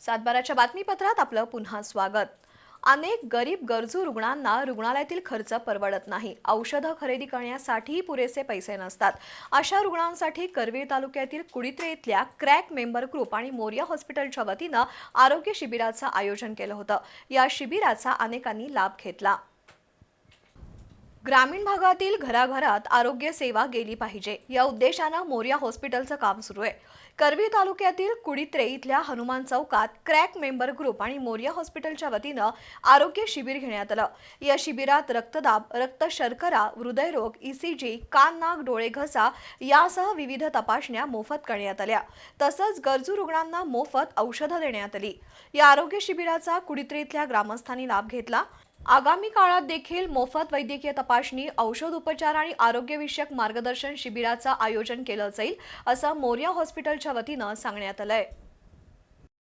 सातबाराच्या बातमीपत्रात आपलं पुन्हा स्वागत. अनेक गरीब गरजू रुग्णांना रुग्णालयातील खर्च परवडत नाही. औषधं खरेदी करण्यासाठीही पुरेसे पैसे नसतात. अशा रुग्णांसाठी करवीर तालुक्यातील कुडित्रे इथल्या क्रॅक मेंबर ग्रुप आणि मोरिया हॉस्पिटलच्या वतीनं आरोग्य शिबिराचं आयोजन केलं होतं. या शिबिराचा अनेकांनी लाभ घेतला. ग्रामीण भागातील घराघरात आरोग्य सेवा गेली पाहिजे. या उद्देशानं मोर्या हॉस्पिटलचं काम सुरू आहे. करवी तालुक्यातील कुडित्रे इथल्या हनुमान चौकात क्रॅक मेंबर ग्रुप आणि मोरिया हॉस्पिटलच्या वतीनं आरोग्य शिबिर घेण्यात आलं. या शिबिरात रक्तदाब रक्त शर्करा हृदयरोग ईसीजी कान नाक डोळे घसा यासह विविध तपासण्या मोफत करण्यात आल्या. तसंच गरजू रुग्णांना मोफत औषधं देण्यात आली. या आरोग्य शिबिराचा कुडित्रे इथल्या ग्रामस्थांनी लाभ घेतला. आगामी काळात देखील मोफत वैद्यकीय तपासणी औषध उपचार आणि आरोग्यविषयक मार्गदर्शन शिबिराचं आयोजन केलं जाईल असं मोर्या हॉस्पिटलच्या वतीनं सांगण्यात आलं आहे